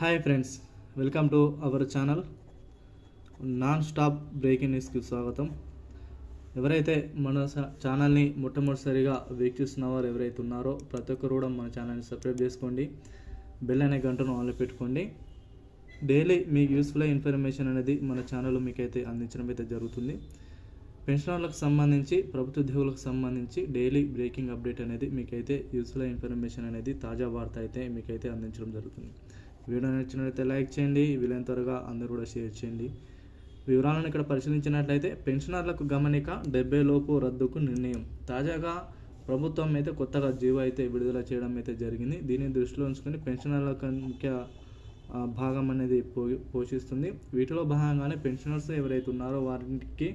Hi friends welcome to our channel non stop breaking న్యూస్కి స్వాగతం. ఎవరైతే మన స- ఛానల్ని మొట్టమొదటిసారిగా వీక్షిస్తున్నవారు ఎవరైతే ఉన్నారో ప్రతి ఒక్కరు కూడా మన ఛానల్ని సబ్స్క్రైబ్ చేసుకోండి. బెల్ అనే గంటను ఆన్లో పెట్టుకోండి. డైలీ మీకు యూస్ఫుల్ ఇన్ఫర్మేషన్ అనేది మన ఛానల్లో మీకైతే అందించడం అయితే జరుగుతుంది. పెన్షనర్లకు సంబంధించి ప్రభుత్వ ఉద్యోగులకు సంబంధించి డైలీ బ్రేకింగ్ అప్డేట్ అనేది మీకైతే యూస్ఫుల్ ఇన్ఫర్మేషన్ అనేది తాజా వార్త అయితే మీకైతే అందించడం జరుగుతుంది. వీడియో నచ్చినట్లయితే లైక్ చేయండి వీలైన త్వరగా అందరూ కూడా షేర్ చేయండి. వివరాలను ఇక్కడ పరిశీలించినట్లయితే పెన్షనర్లకు గమనిక డెబ్బై లోపు రద్దుకు నిర్ణయం. తాజాగా ప్రభుత్వం అయితే కొత్తగా జీవో అయితే విడుదల చేయడం అయితే జరిగింది. దీన్ని దృష్టిలో ఉంచుకొని పెన్షనర్లకు ముఖ్య భాగం అనేది పో పోషిస్తుంది. వీటిలో భాగంగానే పెన్షనర్స్ ఎవరైతే ఉన్నారో వారికి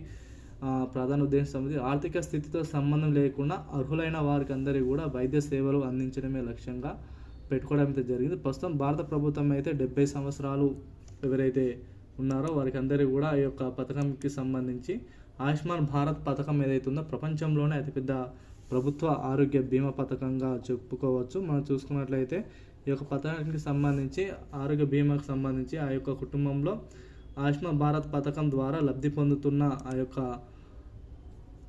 ప్రధాన ఉద్దేశం ఆర్థిక స్థితితో సంబంధం లేకుండా అర్హులైన వారికి అందరికీ కూడా వైద్య సేవలు అందించడమే లక్ష్యంగా పెట్టుకోవడం అయితే జరిగింది. ప్రస్తుతం భారత ప్రభుత్వం అయితే డెబ్బై సంవత్సరాలు ఎవరైతే ఉన్నారో వారికి అందరికీ కూడా ఈ యొక్క పథకంకి సంబంధించి ఆయుష్మాన్ భారత్ పథకం ఏదైతే ఉందో ప్రపంచంలోనే అతిపెద్ద ప్రభుత్వ ఆరోగ్య బీమా పథకంగా చెప్పుకోవచ్చు. మనం చూసుకున్నట్లయితే ఈ యొక్క పథకానికి సంబంధించి ఆరోగ్య బీమాకు సంబంధించి ఆ యొక్క కుటుంబంలో ఆయుష్మాన్ భారత్ పథకం ద్వారా లబ్ధి పొందుతున్న ఆ యొక్క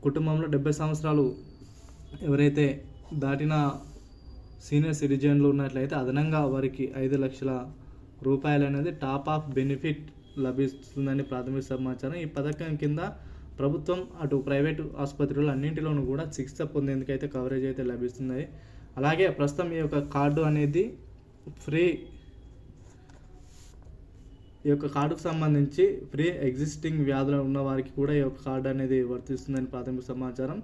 కుటుంబంలో డెబ్బై సంవత్సరాలు ఎవరైతే దాటిన సీనియర్ సిటిజన్లు ఉన్నట్లయితే అదనంగా వారికి ఐదు లక్షల రూపాయలు అనేది టాప్ ఆఫ్ బెనిఫిట్ లభిస్తుందని ప్రాథమిక సమాచారం. ఈ పథకం కింద ప్రభుత్వం అటు ప్రైవేటు ఆసుపత్రులు అన్నింటిలోనూ కూడా చికిత్స పొందేందుకు అయితే కవరేజ్ అయితే లభిస్తుంది అలాగే ప్రస్తుతం ఈ యొక్క కార్డు అనేది ఫ్రీ ఈ యొక్క కార్డుకు సంబంధించి ఫ్రీ ఎగ్జిస్టింగ్ వ్యాధులు ఉన్న వారికి కూడా ఈ యొక్క కార్డు అనేది వర్తిస్తుందని ప్రాథమిక సమాచారం.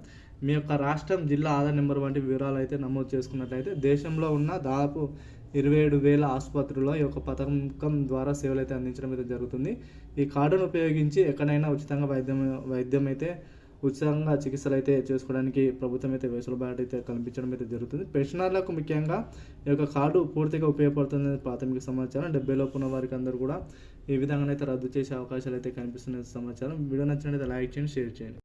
మీ యొక్క రాష్ట్రం జిల్లా ఆధార్ నెంబర్ వంటి వివరాలు అయితే నమోదు చేసుకున్నట్లయితే దేశంలో ఉన్న దాదాపు ఇరవై ఏడు వేల ఆసుపత్రుల్లో ఈ యొక్క పథకం ద్వారా సేవలు అయితే అందించడం అయితే జరుగుతుంది. ఈ కార్డును ఉపయోగించి ఎక్కడైనా ఉచితంగా వైద్యం వైద్యం అయితే ఉచితంగా చికిత్సలు అయితే చేసుకోవడానికి ప్రభుత్వం అయితే వెసులుబాటు అయితే కల్పించడం అయితే జరుగుతుంది. పెన్షనర్లకు ముఖ్యంగా ఈ యొక్క కార్డు పూర్తిగా ఉపయోగపడుతుంది ప్రాథమిక సమాచారం. డెబ్బై లోపు ఉన్న వారికి అందరూ కూడా ఈ విధంగానైతే రద్దు చేసే అవకాశాలు అయితే కనిపిస్తున్న సమాచారం. వీడియో నచ్చినట్లయితే లైక్ చేయండి షేర్ చేయండి.